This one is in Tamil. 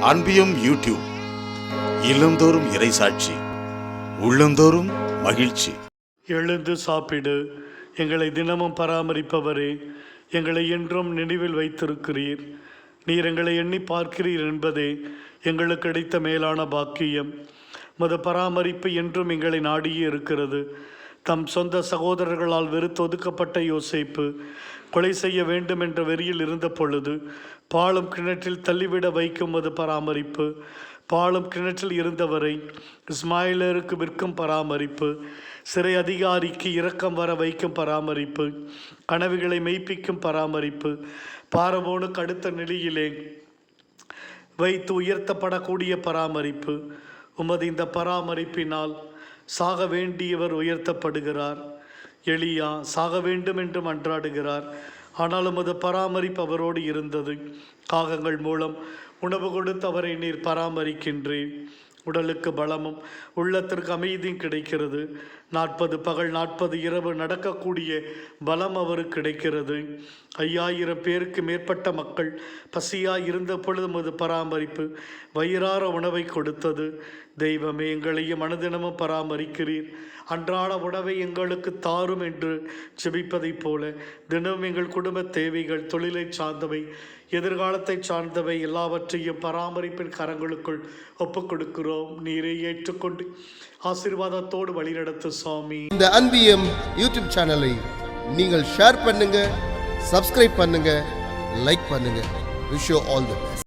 அன்பியும் யூடியூப் இல்லந்தோறும் இறைசாட்சி உள்ளந்தோறும் மகிழ்ச்சி. எழுந்து சாப்பிடு. எங்களை தினமும் பராமரிப்பவரே எங்களை என்றும் நினைவில் வைத்திருக்கிறீர். நீர் எங்களை எண்ணி பார்க்கிறீர் என்பதே எங்களுக்கு கிடைத்த மேலான பாக்கியம். மத பராமரிப்பு என்றும் எங்களை நாடியே இருக்கிறது. தம் சொந்த சகோதரர்களால் வெறுத்து ஒதுக்கப்பட்ட யோசிப்பு கொலை செய்ய வேண்டும் என்ற வெறியில் இருந்த பொழுது பாலும் கிணற்றில் தள்ளிவிட வைக்கும் அது பராமரிப்பு பாலும் கிணற்றில் இருந்தவரை இஸ்மாயிலருக்கு விற்கும் பராமரிப்பு சிறை அதிகாரிக்கு இரக்கம் வர வைக்கும் பராமரிப்பு கனவுகளை மெய்ப்பிக்கும் பராமரிப்பு பாரவோனுக்கு அடுத்த நிலையிலே வைத்து உயர்த்தப்படக்கூடிய பராமரிப்பு. உமது இந்த பராமரிப்பினால் சாக வேண்டியவர் உயர்த்தப்படுகிறார். எளியா சாக வேண்டும் என்று மன்றாடுகிறார். ஆனால் உமது பராமரிப்பு அவரோடு இருந்தது. காகங்கள் மூலம் உணவு கொடுத்து அவரை நீர் பராமரிக்கின்றேன். உடலுக்கு பலமும் உள்ளத்திற்கு அமைதியும் கிடைக்கிறது. நாற்பது பகல் நாற்பது இரவு நடக்கக்கூடிய பலம் அவருக்கு கிடைக்கிறது. ஐயாயிரம் பேருக்கு மேற்பட்ட மக்கள் பசியாக இருந்த பொழுதும் அது பராமரிப்பு வயிறார உணவை கொடுத்தது. தெய்வமே எங்களையும் அனுதினமும் பராமரிக்கிறீர். அன்றாட உணவை எங்களுக்கு தாரும் என்று ஜெபிப்பதைப் போல தினமும் எங்கள் குடும்ப தேவைகள் தொழிலை சார்ந்தவை எதிர்காலத்தை சார்ந்தவை எல்லாவற்றையும் பராமரிப்பின் கரங்களுக்குள் ஒப்புக் கொடுக்கிறோம் நீரை ஏற்றுக்கொண்டு ஆசீர்வாதத்தோடு வழிநடத்து சுவாமி இந்த அன்பியம் யூடியூப் சேனலை நீங்கள் ஷேர் பண்ணுங்க சப்ஸ்கிரைப் பண்ணுங்க லைக் பண்ணுங்க. Wish you all the best